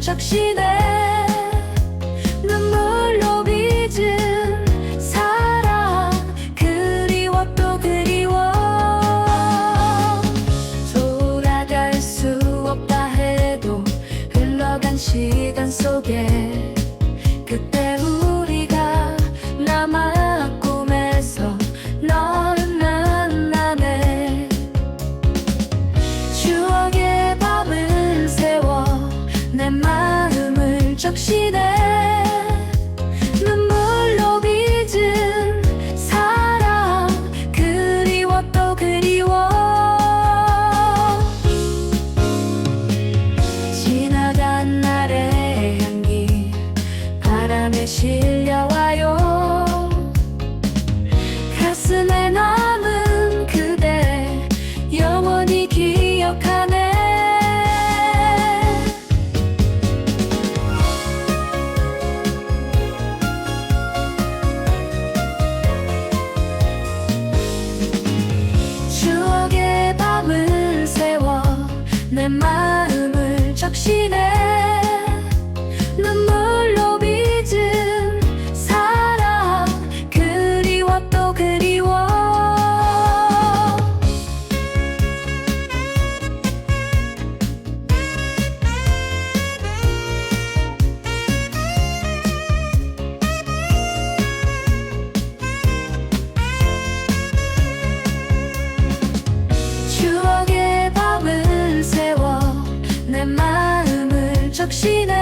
적시네. 눈물로 빚은 사랑 그리워 또 그리워. 돌아갈 수 없다 해도 흘러간 시간 속에 그때 바람에 실려와요. 가슴에 남은 그대 영원히 기억하네. 추억의 밤을 세워 내 마음을 적시네 추